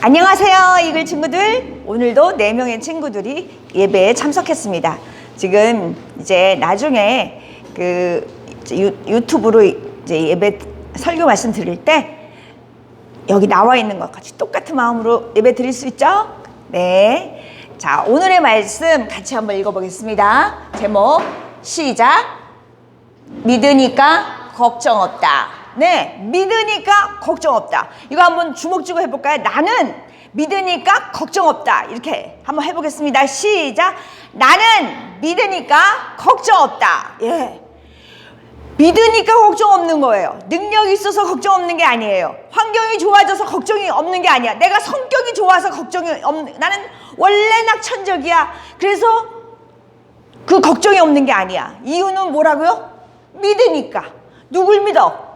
안녕하세요, 이글 친구들. 오늘도 네명의 친구들이 예배에 참석했습니다. 지금 이제 나중에 그 유, 유튜브로 이제 예배 설교 말씀 드릴 때 여기 나와 있는 것 같이 똑같은 마음으로 예배 드릴 수 있죠? 네. 자, 오늘의 말씀 같이 한번 읽어보겠습니다. 제목, 시작. 믿으니까 걱정 없다. 네, 믿으니까 걱정 없다. 이거 한번 주목 주고 해볼까요? 나는 믿으니까 걱정 없다. 이렇게 한번 해보겠습니다. 시작. 나는 믿으니까 걱정 없다. 예. 믿으니까 걱정 없는 거예요. 능력이 있어서 걱정 없는 게 아니에요. 환경이 좋아져서 걱정이 없는 게 아니야. 내가 성격이 좋아서 걱정이 없는, 나는 원래 낙천적이야. 그래서 그 걱정이 없는 게 아니야. 이유는 뭐라고요? 믿으니까. 누굴 믿어?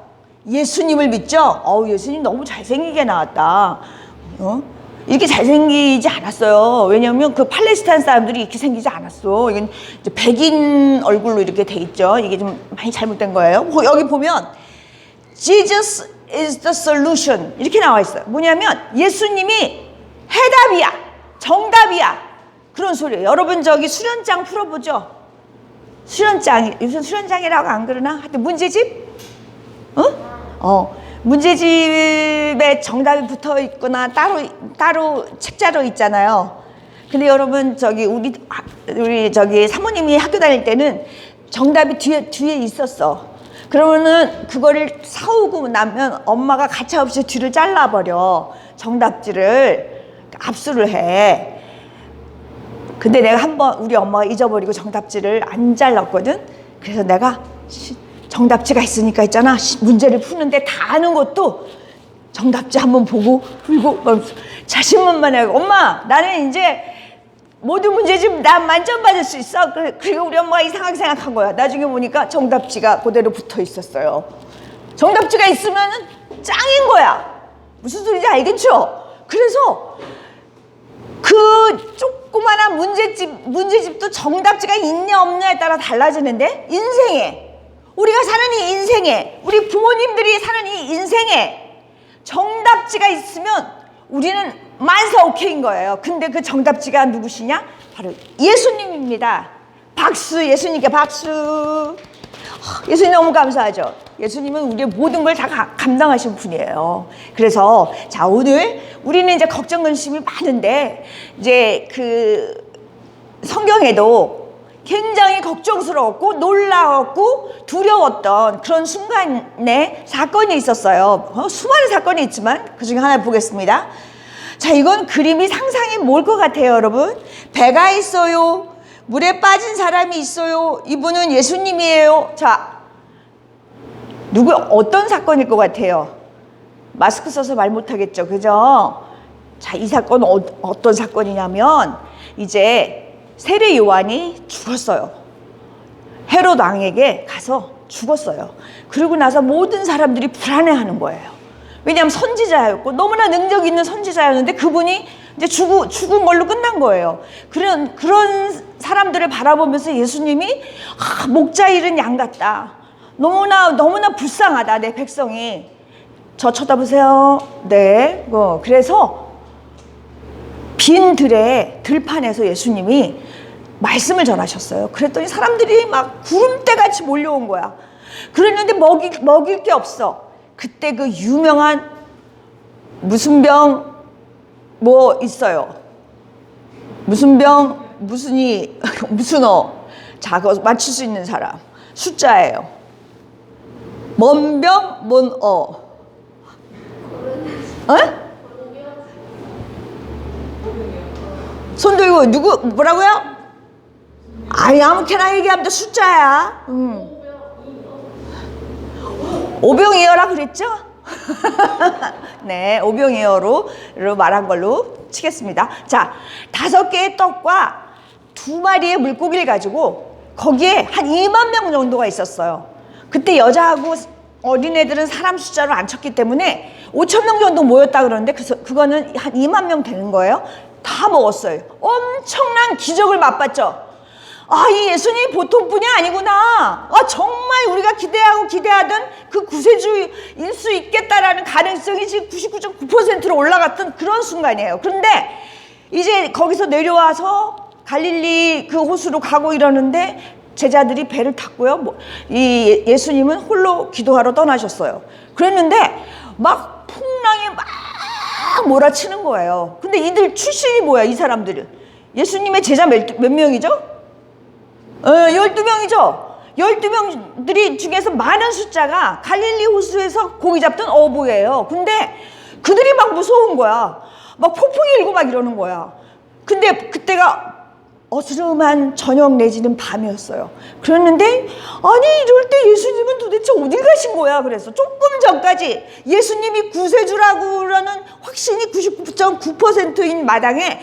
예수님을 믿죠? 어우, 예수님 너무 잘생기게 나왔다. 어? 이렇게 잘생기지 않았어요. 왜냐면 그 팔레스타인 사람들이 이렇게 생기지 않았어. 이건 백인 얼굴로 이렇게 돼 있죠. 이게 좀 많이 잘못된 거예요. 뭐 여기 보면 Jesus is the solution 이렇게 나와 있어요. 뭐냐면 예수님이 해답이야. 정답이야. 그런 소리예요. 여러분 저기 수련장 풀어보죠. 수련장 요즘 수련장이라고 안 그러나? 하여튼 문제집? 어? 어. 문제집에 정답이 붙어 있거나 따로 따로 책자로 있잖아요. 근데 여러분 저기 우리 아, 우리 저기 사모님이 학교 다닐 때는 정답이 뒤에 뒤에 있었어. 그러면은 그거를 사오고 나면 엄마가 가차없이 뒤를 잘라버려 정답지를 압수를 해. 근데 내가 한번 우리 엄마가 잊어버리고 정답지를 안 잘랐거든. 그래서 내가 시- 정답지가 있으니까 있잖아. 시- 문제를 푸는데 다 아는 것도 정답지 한번 보고 풀고 막 자신만만하고 엄마 나는 이제 모든 문제집 나 만점 받을 수 있어. 그래- 그리고 우리 엄마가 이상하게 생각한 거야. 나중에 보니까 정답지가 그대로 붙어 있었어요. 정답지가 있으면은 짱인 거야. 무슨 소리인지 알겠죠? 그래서 그 조그마한 문제집 문제집도 정답지가 있냐 없냐에 따라 달라지는데 인생에 우리가 사는 이 인생에 우리 부모님들이 사는 이 인생에 정답지가 있으면 우리는 만사 오케이인 거예요. 근데 그 정답지가 누구시냐? 바로 예수님입니다. 박수 예수님께 박수. 예수님 너무 감사하죠. 예수님은 우리의 모든 걸 다 감당하신 분이에요. 그래서 자 오늘 우리는 이제 걱정 근심이 많은데 이제 그 성경에도 굉장히 걱정스러웠고 놀라웠고 두려웠던 그런 순간에 사건이 있었어요. 어, 수많은 사건이 있지만 그 중에 하나 보겠습니다. 자, 이건 그림이 상상이 뭘 것 같아요, 여러분? 배가 있어요. 물에 빠진 사람이 있어요. 이분은 예수님이에요. 자, 누구 어떤 사건일 것 같아요? 마스크 써서 말 못하겠죠, 그죠? 자, 이 사건은 어, 어떤 사건이냐면 이제 세례 요한이 죽었어요. 헤롯 왕에게 가서 죽었어요. 그리고 나서 모든 사람들이 불안해하는 거예요. 왜냐하면 선지자였고 너무나 능력 있는 선지자였는데 그분이 이제 죽은, 죽은 걸로 끝난 거예요. 그런 그런 사람들을 바라보면서 예수님이 아, 목자 잃은 양 같다. 너무나 너무나 불쌍하다 내 백성이. 저 쳐다보세요. 네. 뭐 그래서 빈 들에 들판에서 예수님이 말씀을 전하셨어요. 그랬더니 사람들이 막 구름대 같이 몰려온 거야. 그랬는데 먹이, 먹일 게 없어. 그때 그 유명한 무슨 병 뭐 있어요. 무슨 병 무슨 이 무슨 어. 자, 그거 맞출 수 있는 사람. 숫자예요. 뭔 병, 뭔 어. 어? 누구 뭐라고요? 아니 아무렇게나 얘기하면 돼, 숫자야. 음. 오병이어라 그랬죠? 네, 오병이어로 말한 걸로 치겠습니다. 자, 다섯 개의 떡과 두 마리의 물고기를 가지고 거기에 한 2만 명 정도가 있었어요. 그때 여자하고 어린애들은 사람 숫자로 안 쳤기 때문에 5천 명 정도 모였다 그러는데 그래서 그거는 한 2만 명 되는 거예요. 다 먹었어요. 엄청난 기적을 맛봤죠. 아, 이 예수님이 보통 분이 아니구나. 아, 정말 우리가 기대하고 기대하던 그 구세주일 수 있겠다라는 가능성이 지금 99.9%로 올라갔던 그런 순간이에요. 그런데 이제 거기서 내려와서 갈릴리 그 호수로 가고 이러는데 제자들이 배를 탔고요. 뭐, 이 예수님은 홀로 기도하러 떠나셨어요. 그랬는데 막 막 몰아치는 거예요. 근데 이들 출신이 뭐야, 이 사람들은? 예수님의 제자 몇, 몇 명이죠? 어, 12명이죠? 12명들이 중에서 많은 숫자가 갈릴리 호수에서 고기 잡던 어부예요. 근데 그들이 막 무서운 거야. 막 폭풍이 일고 막 이러는 거야. 근데 그때가 어스름한 저녁 내지는 밤이었어요. 그랬는데 아니 이럴 때 예수님은 도대체 어디 가신 거야? 그래서 조금 전까지 예수님이 구세주라고 그러는 확신이 99.9%인 마당에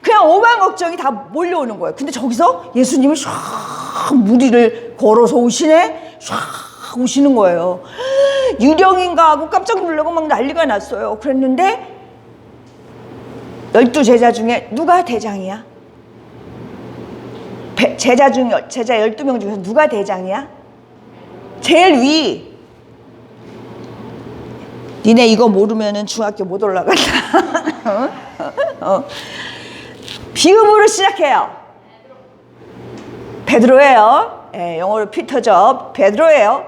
그냥 오만 걱정이 다 몰려오는 거예요. 근데 저기서 예수님이 샥 무리를 걸어서 오시네? 샥 오시는 거예요. 유령인가 하고 깜짝 놀라고 막 난리가 났어요. 그랬는데 열두 제자 중에 누가 대장이야? 배- 제자 중 제자 12명 중에서 누가 대장이야? 제일 위. 니네 이거 모르면은 중학교 못 올라간다. 어? 어. 비음으로 시작해요. 베드로예요. 예, 영어로 피터죠. 베드로예요.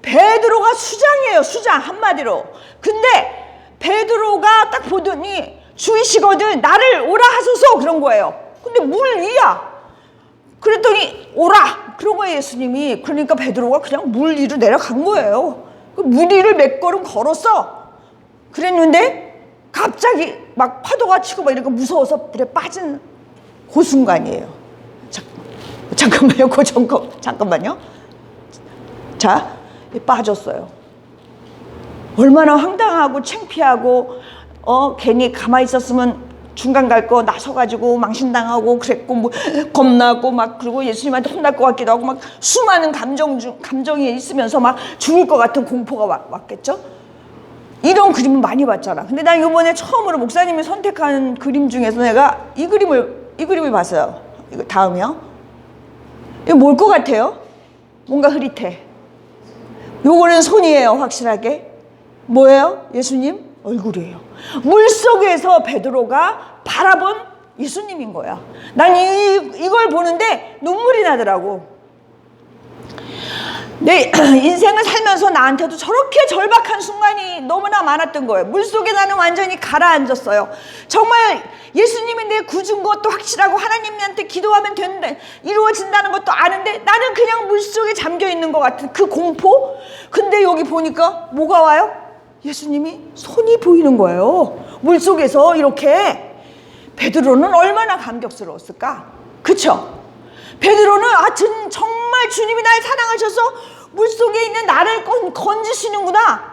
베드로가 수장이에요. 수장 한마디로. 근데 베드로가 딱 보더니 주이시거든 나를 오라 하소서 그런 거예요. 근데 물 위야. 그랬더니 오라 거예요 예수님이. 그러니까 베드로가 그냥 물 위로 내려간 거예요. 그물 위를 몇 걸음 걸었어. 그랬는데 갑자기 막 파도가 치고 막 이러니까 무서워서 물에 빠진 그 순간이에요. 잠, 잠깐만요. 그 잠깐, 잠깐만요. 자, 빠졌어요. 얼마나 황당하고 창피하고 어 괜히 가만히 있었으면 중간 갈 거 나서가지고 망신당하고 그랬고 뭐 겁나고 막 그리고 예수님한테 혼날 것 같기도 하고 막 수많은 감정 중 감정이 있으면서 막 죽을 것 같은 공포가 왔, 왔겠죠. 이런 그림을 많이 봤잖아. 근데 난 이번에 처음으로 목사님이 선택한 그림 중에서 내가 이 그림을 이 그림을 봤어요. 이거 다음이요. 이거 뭘 것 같아요? 뭔가 흐릿해. 요거는 손이에요, 확실하게. 뭐예요? 예수님 얼굴이에요. 물 속에서 베드로가 바라본 예수님인 거야. 난 이, 이걸 보는데 눈물이 나더라고. 내 인생을 살면서 나한테도 저렇게 절박한 순간이 너무나 많았던 거예요. 물 속에 나는 완전히 가라앉았어요. 정말 예수님이 내 구준 것도 확실하고 하나님한테 기도하면 된다, 이루어진다는 것도 아는데 나는 그냥 물 속에 잠겨 있는 것 같은 그 공포? 근데 여기 보니까 뭐가 와요? 예수님이 손이 보이는 거예요. 물 속에서 이렇게. 베드로는 얼마나 감격스러웠을까? 그쵸? 베드로는 아 전, 정말 주님이 날 사랑하셔서 물 속에 있는 나를 건, 건지시는구나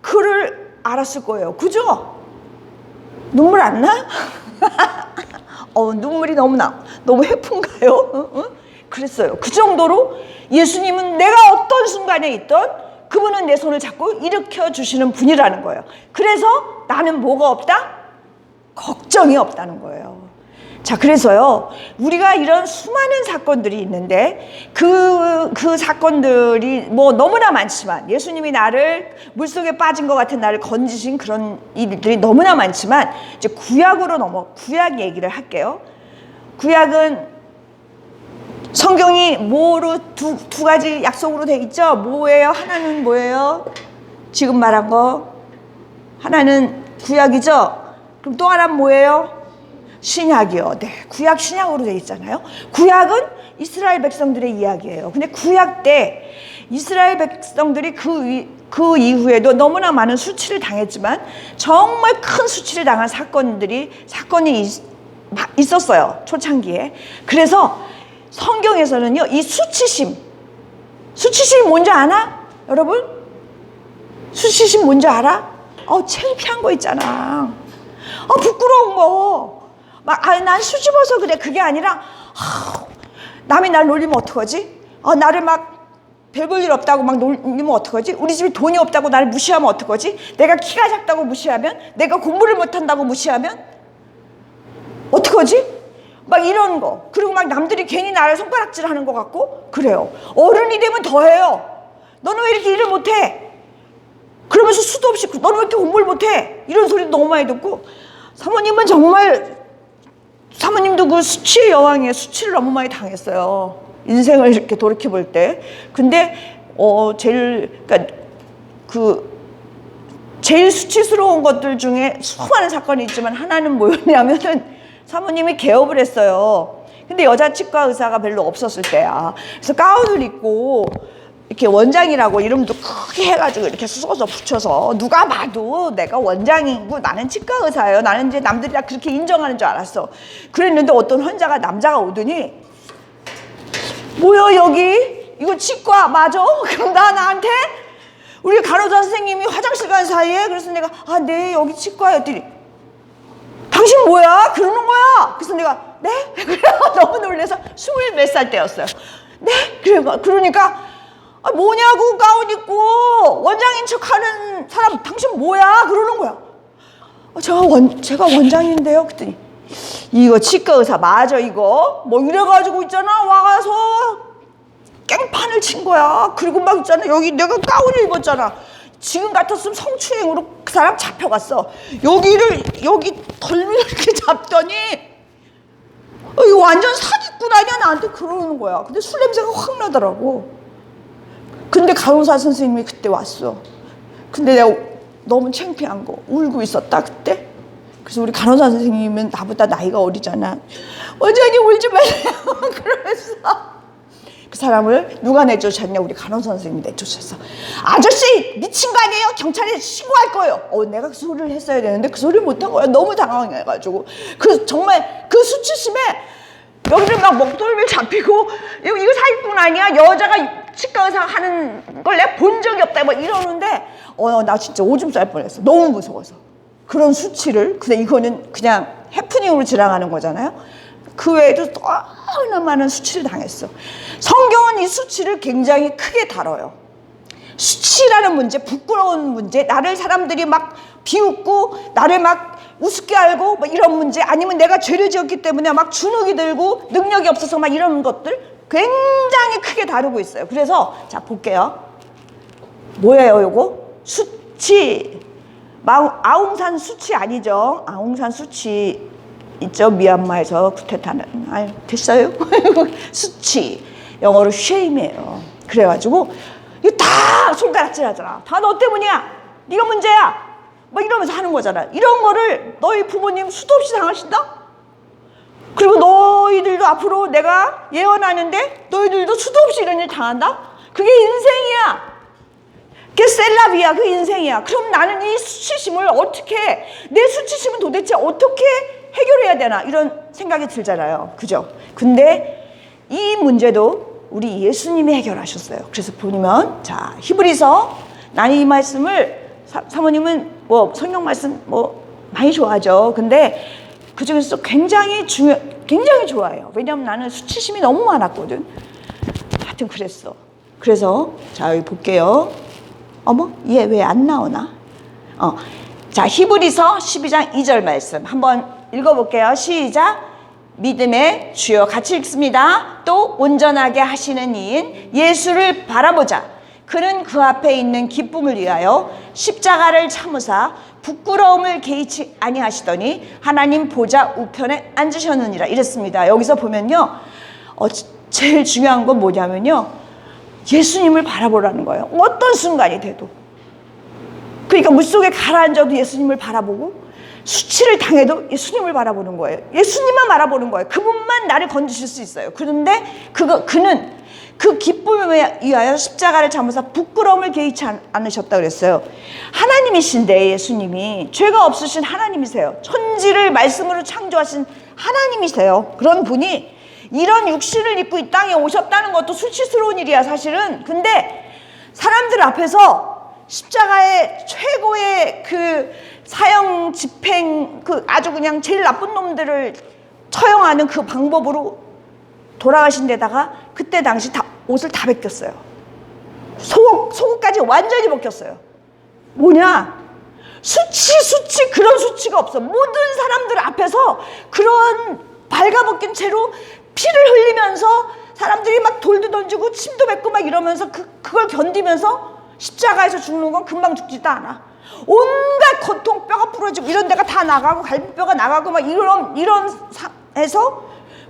그를 알았을 거예요 그죠? 눈물 안 나? 어, 눈물이 너무 나 너무 해픈가요? 그랬어요 그 정도로 예수님은 내가 어떤 순간에 있던 그분은 내 손을 잡고 일으켜 주시는 분이라는 거예요 그래서 나는 뭐가 없다? 걱정이 없다는 거예요. 자, 그래서요, 우리가 이런 수많은 사건들이 있는데, 그, 그 사건들이 뭐 너무나 많지만, 예수님이 나를 물속에 빠진 것 같은 나를 건지신 그런 일들이 너무나 많지만, 이제 구약으로 넘어, 구약 얘기를 할게요. 구약은 성경이 뭐로 두, 두 가지 약속으로 돼 있죠? 뭐예요? 하나는 뭐예요? 지금 말한 거. 하나는 구약이죠? 그럼 또 하나는 뭐예요? 신약이요. 네. 구약 신약으로 돼 있잖아요. 구약은 이스라엘 백성들의 이야기예요. 근데 구약 때 이스라엘 백성들이 그, 위, 그 이후에도 너무나 많은 수치를 당했지만 정말 큰 수치를 당한 사건들이 사건이 있, 있었어요. 초창기에. 그래서 성경에서는요. 이 수치심 수치심이 뭔지 아나? 여러분? 수치심 뭔지 알아? 어, 창피한 거 있잖아. 어, 부끄러운 거. 막, 아, 난 수줍어서 그래. 그게 아니라, 하, 남이 날 놀리면 어떡하지? 어, 나를 막, 별볼일 없다고 막 놀리면 어떡하지? 우리 집에 돈이 없다고 나를 무시하면 어떡하지? 내가 키가 작다고 무시하면? 내가 공부를 못한다고 무시하면? 어떡하지? 막 이런 거. 그리고 막 남들이 괜히 나를 손가락질 하는 것 같고 그래요. 어른이 되면 더 해요. 너는 왜 이렇게 일을 못해? 그러면서 수도 없이 너는 왜 이렇게 공부를 못해? 이런 소리도 너무 많이 듣고 사모님은 정말 사모님도 그 수치의 여왕이에요. 수치를 너무 많이 당했어요. 인생을 이렇게 돌이켜 볼 때. 근데 어 제일 그러니까 그 제일 수치스러운 것들 중에 수많은 사건이 있지만 하나는 뭐였냐면은 사모님이 개업을 했어요. 근데 여자 치과 의사가 별로 없었을 때야. 그래서 가운을 입고 이렇게 원장이라고 이름도 크게 해가지고 이렇게 써서 붙여서 누가 봐도 내가 원장이고 나는 치과 의사예요. 나는 이제 남들이 다 그렇게 인정하는 줄 알았어. 그랬는데 어떤 환자가 남자가 오더니 뭐야 여기 이거 치과 맞아? 그럼 나 나한테 우리 간호사 선생님이 화장실 간 사이에 그래서 내가 아 네 여기 치과였더니 당신 뭐야? 그러는 거야. 그래서 내가 네? 그래 너무 놀래서 스물 몇 살 때였어요. 네? 그래 그러니까 아, 뭐냐고 가운 입고 원장인 척하는 사람 당신 뭐야? 그러는 거야. 아, 제가 원 제가 원장인데요. 그랬더니 이거 치과 의사 맞아 이거 뭐 이래가지고 있잖아 와서 깽판을 친 거야. 그리고 막 있잖아. 여기 내가 가운을 입었잖아. 지금 같았으면 성추행으로 그 사람 잡혀갔어. 여기를 여기 덜미를 이렇게 잡더니 어, 이거 완전 사기꾼 아니야 나한테 그러는 거야. 근데 술 냄새가 확 나더라고. 근데 간호사 선생님이 그때 왔어. 근데 내가 너무 창피한 거 울고 있었다 그때. 그래서 우리 간호사 선생님은 나보다 나이가 어리잖아. 원장님 울지 마세요. 그러면서 그 사람을 누가 내쫓았냐? 우리 간호사 선생님이 내쫓았어. 아저씨 미친 거 아니에요? 경찰에 신고할 거예요. 어, 내가 그 소리를 했어야 되는데 그 소리를 못한 거야. 너무 당황해가지고 그 정말 그 수치심에 여기를 막 목덜미를 잡히고 이거, 이거 사기꾼 아니야? 여자가 치과 의사 하는 걸 내가 본 적이 없다. 뭐 이러는데 어 나 진짜 오줌 쌀 뻔했어. 너무 무서워서 그런 수치를 근데 이거는 그냥 해프닝으로 지나가는 거잖아요. 그 외에도 너무나 많은 수치를 당했어. 성경은 이 수치를 굉장히 크게 다뤄요. 수치라는 문제, 부끄러운 문제, 나를 사람들이 막 비웃고 나를 막 우습게 알고 뭐 이런 문제, 아니면 내가 죄를 지었기 때문에 막 주눅이 들고 능력이 없어서 막 이런 것들 굉장히 크게 다루고 있어요. 그래서 자 볼게요. 뭐예요, 요거? 수치. 마- 아웅산 수치 아니죠? 아웅산 수치 있죠? 미얀마에서 쿠데타는. 아유, 됐어요? 수치. 영어로 shame이에요. 그래가지고 이거 다 손가락질 하잖아. 다 너 때문이야. 네가 문제야. 뭐 이러면서 하는 거잖아. 이런 거를 너희 부모님 수도 없이 당하신다? 그리고 너희들도 앞으로 내가 예언하는데 너희들도 수도 없이 이런 일 당한다? 그게 인생이야. 그게 셀라비야. 그 인생이야. 그럼 나는 이 수치심을 어떻게, 내 수치심은 도대체 어떻게 해결해야 되나? 이런 생각이 들잖아요. 그죠? 근데 이 문제도 우리 예수님이 해결하셨어요. 그래서 보면, 자, 히브리서, 나는 이 말씀을, 사, 사모님은 뭐 성경 말씀 뭐 많이 좋아하죠. 근데 그 중에서 굉장히 중요, 굉장히 좋아해요. 왜냐면 나는 수치심이 너무 많았거든. 하여튼 그랬어. 그래서 자 여기 볼게요. 어머 얘 왜 안 나오나? 어, 자 히브리서 12장 2절 말씀 한번 읽어볼게요. 시작. 믿음의 주여 같이 읽습니다. 또 온전하게 하시는 이인 예수를 바라보자. 그는 그 앞에 있는 기쁨을 위하여 십자가를 참으사 부끄러움을 개의치 아니하시더니 하나님 보좌 우편에 앉으셨느니라 이랬습니다. 여기서 보면요, 어, 제일 중요한 건 뭐냐면요, 예수님을 바라보라는 거예요. 어떤 순간이 돼도. 그러니까 물속에 가라앉아도 예수님을 바라보고 수치를 당해도 예수님을 바라보는 거예요. 예수님만 바라보는 거예요. 그분만 나를 건지실 수 있어요. 그런데 그거 그는 그 기쁨을 위하여 십자가를 참으사 부끄러움을 개의치 않- 않으셨다 그랬어요. 하나님이신데 예수님이 죄가 없으신 하나님이세요. 천지를 말씀으로 창조하신 하나님이세요. 그런 분이 이런 육신을 입고 이 땅에 오셨다는 것도 수치스러운 일이야 사실은. 근데 사람들 앞에서 십자가의 최고의 그 사형 집행 그 아주 그냥 제일 나쁜 놈들을 처형하는 그 방법으로 돌아가신 데다가 그때 당시 다 옷을 다 벗겼어요. 속옷 속옷까지 완전히 벗겼어요. 뭐냐? 수치 수치 그런 수치가 없어. 모든 사람들 앞에서 그런 발가벗긴 채로 피를 흘리면서 사람들이 막 돌도 던지고 침도 뱉고 막 이러면서 그, 그걸 견디면서 십자가에서 죽는 건 금방 죽지도 않아. 온갖 고통, 뼈가 부러지고 이런 데가 다 나가고 갈비뼈가 나가고 막 이런 이런 해서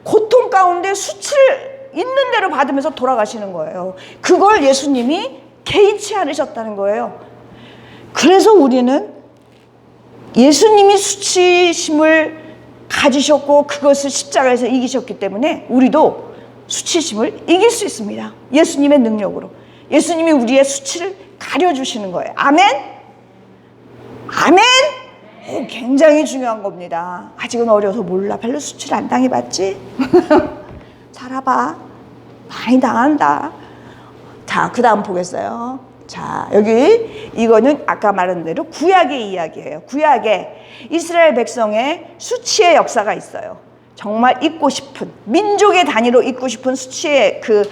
고통 가운데 수치를 있는 대로 받으면서 돌아가시는 거예요. 그걸 예수님이 개의치 않으셨다는 거예요. 그래서 우리는 예수님이 수치심을 가지셨고 그것을 십자가에서 이기셨기 때문에 우리도 수치심을 이길 수 있습니다. 예수님의 능력으로. 예수님이 우리의 수치를 가려주시는 거예요. 아멘? 아멘? 오, 굉장히 중요한 겁니다. 아직은 어려서 몰라. 별로 수치를 안 당해봤지? 살아봐. 많이 당한다. 자, 그 다음 보겠어요. 자, 여기 이거는 아까 말한 대로 구약의 이야기예요. 구약에 이스라엘 백성의 수치의 역사가 있어요. 정말 잊고 싶은 민족의 단위로 잊고 싶은 수치의 그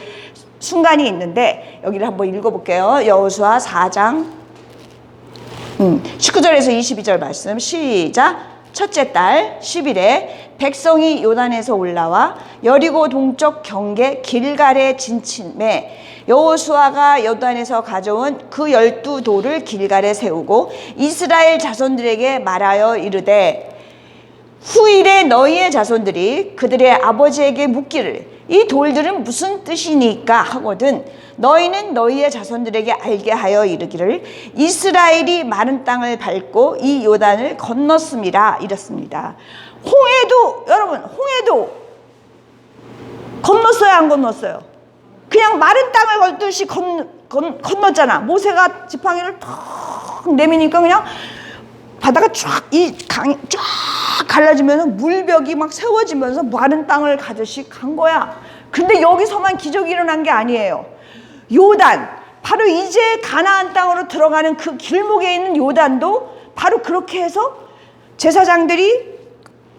순간이 있는데 여기를 한번 읽어볼게요. 여호수아 4장 음, 19절에서 22절 말씀 시작. 첫째 달 10일에 백성이 요단에서 올라와 여리고 동쪽 경계 길갈에 진침해 여호수아가 요단에서 가져온 그 열두 돌을 길갈에 세우고 이스라엘 자손들에게 말하여 이르되 후일에 너희의 자손들이 그들의 아버지에게 묻기를 이 돌들은 무슨 뜻이니까 하거든. 너희는 너희의 자손들에게 알게 하여 이르기를 이스라엘이 마른 땅을 밟고 이 요단을 건넜습니다 이렇습니다. 홍해도 여러분 홍해도 건넜어요 안 건넜어요? 그냥 마른 땅을 걸듯이 건, 건, 건넜잖아. 모세가 지팡이를 턱 내미니까 그냥 바다가 쫙 이 강이 쫙 갈라지면서 물벽이 막 세워지면서 마른 땅을 가듯이 간 거야. 근데 여기서만 기적이 일어난 게 아니에요. 요단 바로 이제 가나안 땅으로 들어가는 그 길목에 있는 요단도 바로 그렇게 해서 제사장들이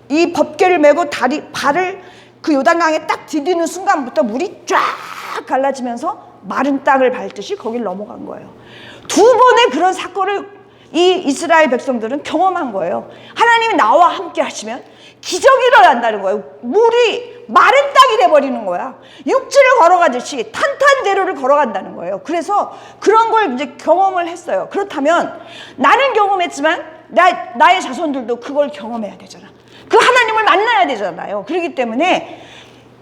이 법궤를 메고 다리 발을 그 요단강에 딱 디디는 순간부터 물이 쫙 갈라지면서 마른 땅을 밟듯이 거길 넘어간 거예요. 두 번의 그런 사건을 이 이스라엘 백성들은 경험한 거예요. 하나님이 나와 함께 하시면 기적이 일어난다는 거예요. 물이 마른 땅이 돼버리는 거야. 육지를 걸어가듯이 탄탄대로를 걸어간다는 거예요. 그래서 그런 걸 이제 경험을 했어요. 그렇다면 나는 경험했지만 나, 나의 자손들도 그걸 경험해야 되잖아. 그 하나님을 만나야 되잖아요. 그렇기 때문에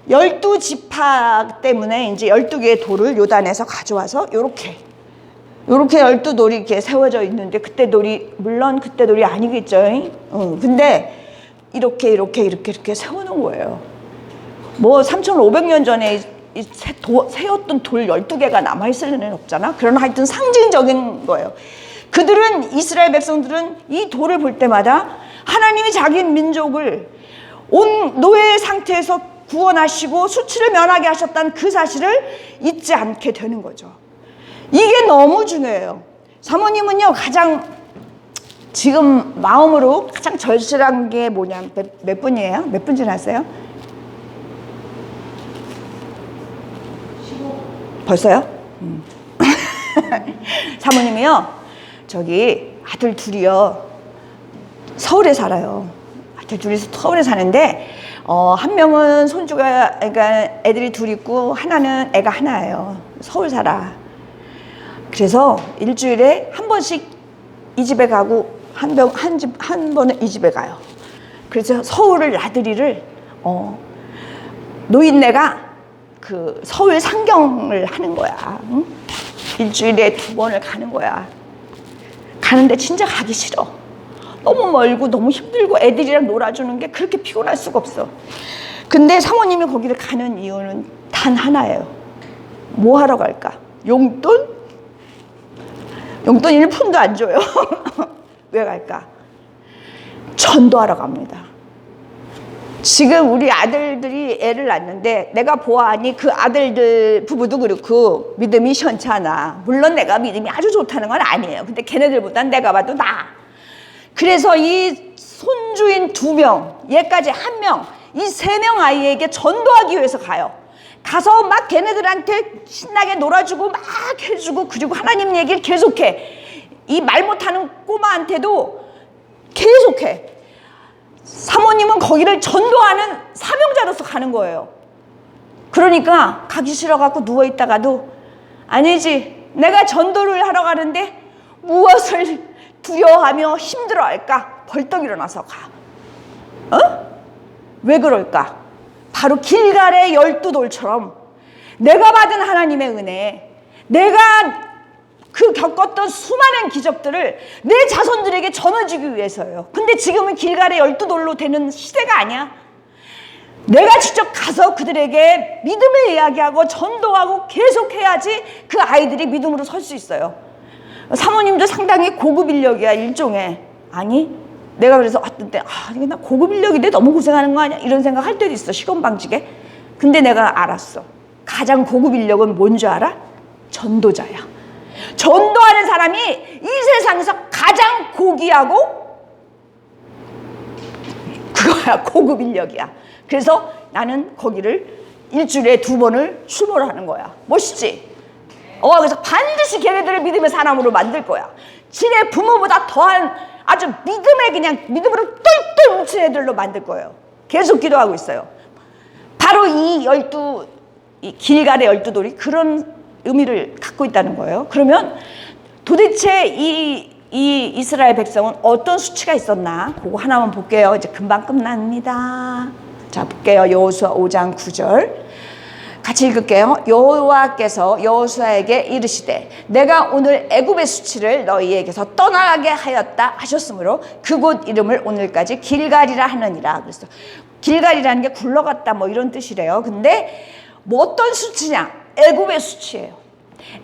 열두 지파 때문에 이제 열두 개의 돌을 요단에서 가져와서 이렇게 이렇게 열두 돌이 이렇게 세워져 있는데 그때 돌이 물론 그때 돌이 아니겠죠. 어, 근데 이렇게 이렇게 이렇게 이렇게 세우는 거예요. 뭐 3,500년 전에 이 세, 도, 세웠던 돌 12개가 남아있을 리는 없잖아. 그러나 하여튼 상징적인 거예요. 그들은 이스라엘 백성들은 이 돌을 볼 때마다 하나님이 자기 민족을 온 노예 상태에서 구원하시고 수치를 면하게 하셨다는 그 사실을 잊지 않게 되는 거죠. 이게 너무 중요해요. 사모님은요, 가장 지금 마음으로 가장 절실한 게 뭐냐, 몇, 몇 분이에요? 몇 분 지났어요? 벌써요? 음. 사모님이요, 저기 아들 둘이요, 서울에 살아요. 아들 둘이 서울에 사는데, 어, 한 명은 손주가, 그러니까 애들이 둘 있고, 하나는 애가 하나예요. 서울 살아. 그래서 일주일에 한 번씩 이 집에 가고 한 번, 한 집, 한 번은 이 집에 가요. 그래서 서울을 나들이를, 어, 노인네가 그 서울 상경을 하는 거야. 응? 일주일에 두 번을 가는 거야. 가는데 진짜 가기 싫어. 너무 멀고 너무 힘들고 애들이랑 놀아주는 게 그렇게 피곤할 수가 없어. 근데 사모님이 거기를 가는 이유는 단 하나예요. 뭐 하러 갈까? 용돈? 용돈 1푼도 안 줘요. 왜 갈까? 전도하러 갑니다. 지금 우리 아들들이 애를 낳는데 내가 보아하니 그 아들들 부부도 그렇고 믿음이 현찮아. 물론 내가 믿음이 아주 좋다는 건 아니에요. 근데 걔네들보단 내가 봐도 나. 그래서 이 손주인 두 명, 얘까지 한 명, 이 세 명 아이에게 전도하기 위해서 가요. 가서 막 걔네들한테 신나게 놀아주고 막 해주고 그리고 하나님 얘기를 계속해. 이 말 못하는 꼬마한테도 계속해. 사모님은 거기를 전도하는 사명자로서 가는 거예요. 그러니까 가기 싫어갖고 누워 있다가도 아니지 내가 전도를 하러 가는데 무엇을 두려워하며 힘들어할까 벌떡 일어나서 가. 어? 왜 그럴까? 바로 길갈의 열두 돌처럼 내가 받은 하나님의 은혜, 내가 그 겪었던 수많은 기적들을 내 자손들에게 전해주기 위해서예요. 근데 지금은 길갈의 열두 돌로 되는 시대가 아니야. 내가 직접 가서 그들에게 믿음을 이야기하고 전도하고 계속해야지 그 아이들이 믿음으로 설 수 있어요. 사모님도 상당히 고급 인력이야 일종의 아니 내가 그래서 어떤 때 아, 이게 나 고급 인력인데 너무 고생하는 거 아니야 이런 생각 할 때도 있어 시건방지게 근데 내가 알았어 가장 고급 인력은 뭔 줄 알아? 전도자야 전도하는 사람이 이 세상에서 가장 고귀하고 그거야 고급 인력이야 그래서 나는 거기를 일주일에 두 번을 출몰 하는 거야 멋있지? 어, 그래서 반드시 걔네들을 믿음의 사람으로 만들 거야. 지네 부모보다 더한 아주 믿음의 그냥 믿음으로 똘똘 뭉친 애들로 만들 거예요. 계속 기도하고 있어요. 바로 이 열두, 이 길갈의 열두 돌이 그런 의미를 갖고 있다는 거예요. 그러면 도대체 이, 이 이스라엘 백성은 어떤 수치가 있었나? 그거 하나만 볼게요. 이제 금방 끝납니다. 자, 볼게요. 여호수아 5장 9절. 같이 읽을게요. 여호와께서 여호수아에게 이르시되 내가 오늘 애굽의 수치를 너희에게서 떠나게 하였다 하셨으므로 그곳 이름을 오늘까지 길갈이라 하느니라. 그래서 길갈이라는 게 굴러갔다 뭐 이런 뜻이래요. 근데 뭐 어떤 수치냐? 애굽의 수치예요.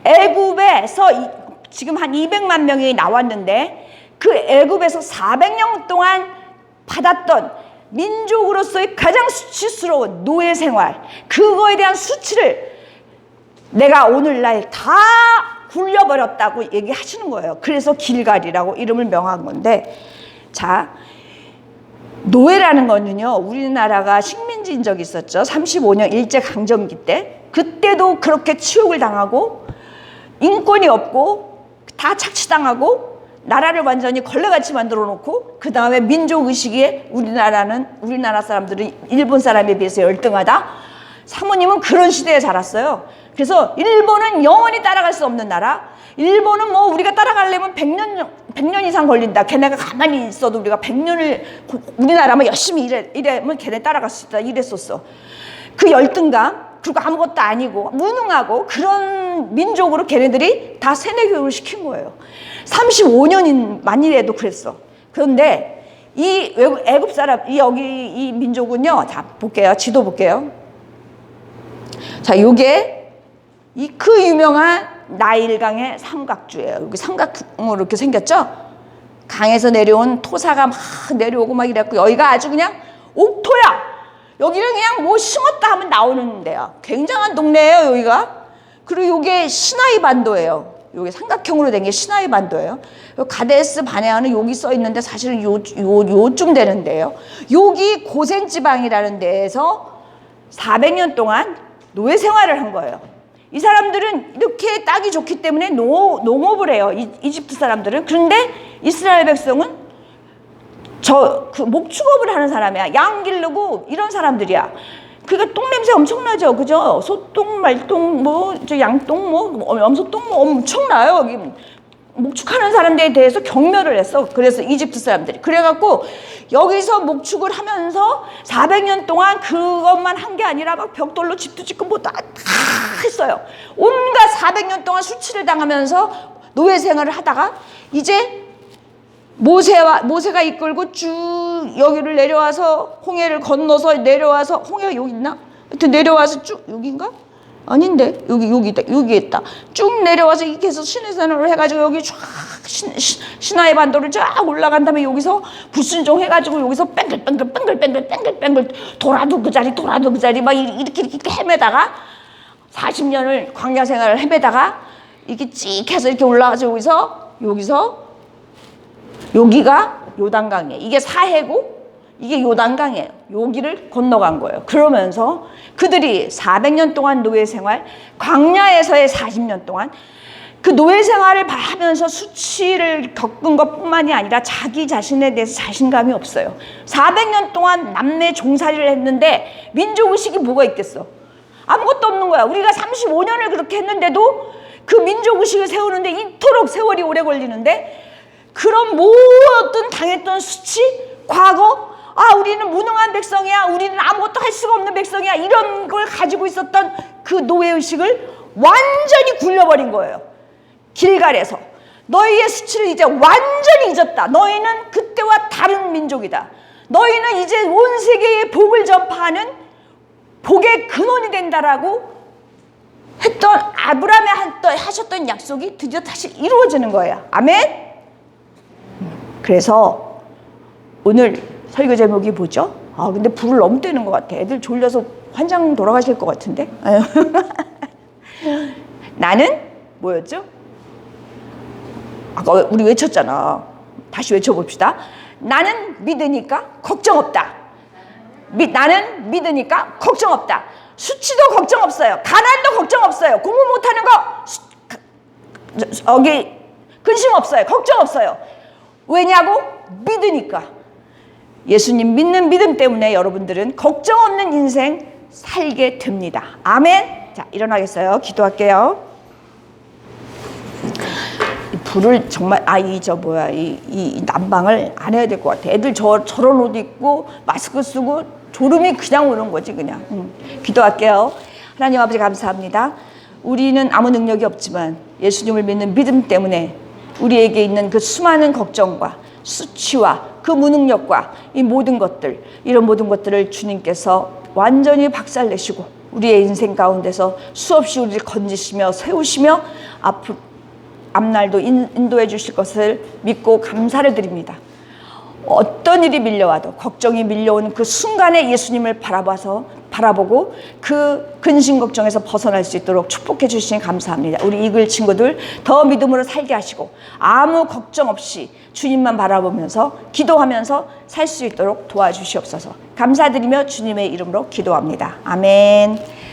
애굽에서 이- 지금 한 200만 명이 나왔는데 그 애굽에서 400년 동안 받았던 민족으로서의 가장 수치스러운 노예 생활 그거에 대한 수치를 내가 오늘날 다 굴려버렸다고 얘기하시는 거예요. 그래서 길갈이라고 이름을 명한 건데 자 노예라는 거는요 우리나라가 식민지인 적이 있었죠. 35년 일제 강점기 때 그때도 그렇게 치욕을 당하고 인권이 없고 다 착취당하고 나라를 완전히 걸레같이 만들어 놓고 그 다음에 민족 의식에 우리나라는 우리나라 사람들은 일본 사람에 비해서 열등하다. 사모님은 그런 시대에 자랐어요. 그래서 일본은 영원히 따라갈 수 없는 나라. 일본은 뭐 우리가 따라가려면 100년 100년 이상 걸린다. 걔네가 가만히 있어도 우리가 100년을 우리나라만 열심히 일해 이래면 걔네 따라갈 수 있다. 이랬었어. 그 열등감 그리고 아무것도 아니고 무능하고 그런 민족으로 걔네들이 다 세뇌 교육을 시킨 거예요. 35년인 만일에도 그랬어. 그런데 이 외국 애굽 사람 이 여기 이 민족은요. 자 볼게요. 지도 볼게요. 자, 요게 이 그 유명한 나일강의 삼각주예요. 여기 삼각으로 이렇게 생겼죠? 강에서 내려온 토사가 막 내려오고 막 이랬고 여기가 아주 그냥 옥토야. 여기는 그냥 뭐 심었다 하면 나오는 데야. 굉장한 동네예요, 여기가. 그리고 이게 시나이 반도예요. 요게 삼각형으로 된 게 시나이 반도예요. 요 가데스 바네아는 여기 써 있는데 사실은 요, 요, 요쯤 되는데요. 여기 고센 지방이라는 데에서 400년 동안 노예 생활을 한 거예요. 이 사람들은 이렇게 땅이 좋기 때문에 농, 농업을 해요. 이, 이집트 사람들은. 그런데 이스라엘 백성은 저 그 목축업을 하는 사람이야. 양 기르고 이런 사람들이야. 그러니까 똥 냄새 엄청나죠, 그죠? 소똥, 말똥, 뭐 저 양똥, 뭐 염소똥 뭐 엄청 나요. 여기 목축하는 사람들에 대해서 경멸을 했어. 그래서 이집트 사람들이 그래갖고 여기서 목축을 하면서 400년 동안 그것만 한 게 아니라 막 벽돌로 집도 짓고 뭐다 했어요. 온갖 400년 동안 수치를 당하면서 노예 생활을 하다가 이제 모세와 모세가 이끌고 쭉 여기를 내려와서 홍해를 건너서 내려와서 홍해가 여기 있나? 하여튼 내려와서 쭉 여기인가? 아닌데 여기 여기 있다 여기 있다 쭉 내려와서 이렇게 해서 신해산으로 해가지고 여기 쫙 신, 신, 신화의 반도를 쫙 올라간 다음에 여기서 불순종 해가지고 여기서 뺑글뺑글 뺑글뺑글 뺑글뺑글 돌아도 그 자리 돌아도 그 자리 막 이렇게 이렇게 헤매다가 40년을 광야 생활을 헤매다가 이렇게 찍 해서 이렇게 올라가서 여기서 여기서 여기가 요단강이에요. 이게 사해고 이게 요단강이에요. 여기를 건너간 거예요. 그러면서 그들이 400년 동안 노예 생활, 광야에서의 40년 동안 그 노예 생활을 하면서 수치를 겪은 것뿐만이 아니라 자기 자신에 대해서 자신감이 없어요. 400년 동안 남내 종살이를 했는데 민족 의식이 뭐가 있겠어? 아무것도 없는 거야. 우리가 35년을 그렇게 했는데도 그 민족 의식을 세우는데 이토록 세월이 오래 걸리는데 그런 모든 당했던 수치, 과거, 아, 우리는 무능한 백성이야. 우리는 아무것도 할 수가 없는 백성이야. 이런 걸 가지고 있었던 그 노예의식을 완전히 굴려버린 거예요. 길갈에서. 너희의 수치를 이제 완전히 잊었다. 너희는 그때와 다른 민족이다. 너희는 이제 온 세계에 복을 전파하는 복의 근원이 된다라고 했던 아브라함에 하셨던 약속이 드디어 다시 이루어지는 거예요. 아멘? 그래서 오늘 설교 제목이 뭐죠? 아 근데 불을 너무 떼는 것 같아. 애들 졸려서 환장 돌아가실 것 같은데. 나는 뭐였죠? 아까 우리 외쳤잖아. 다시 외쳐봅시다. 나는 믿으니까 걱정 없다. 미, 나는 믿으니까 걱정 없다. 수치도 걱정 없어요. 가난도 걱정 없어요. 공부 못하는 거 수, 저, 여기 근심 없어요. 걱정 없어요. 왜냐고? 믿으니까. 예수님 믿는 믿음 때문에 여러분들은 걱정 없는 인생 살게 됩니다. 아멘. 자, 일어나겠어요. 기도할게요. 이 불을 정말 아 이 저 뭐야 이, 이 난방을 안 해야 될 것 같아. 애들 저 저런 옷 입고 마스크 쓰고 졸음이 그냥 오는 거지 그냥. 음. 기도할게요. 하나님 아버지 감사합니다. 우리는 아무 능력이 없지만 예수님을 믿는 믿음 때문에 우리에게 있는 그 수많은 걱정과 수치와 그 무능력과 이 모든 것들 이런 모든 것들을 주님께서 완전히 박살내시고 우리의 인생 가운데서 수없이 우리를 건지시며 세우시며 앞으로 앞날도 인- 인도해 주실 것을 믿고 감사를 드립니다. 어떤 일이 밀려와도 걱정이 밀려오는 그 순간에 예수님을 바라봐서 바라보고 그 근심 걱정에서 벗어날 수 있도록 축복해 주시니 감사합니다. 우리 이글 친구들 더 믿음으로 살게 하시고 아무 걱정 없이 주님만 바라보면서 기도하면서 살 수 있도록 도와주시옵소서. 감사드리며 주님의 이름으로 기도합니다. 아멘.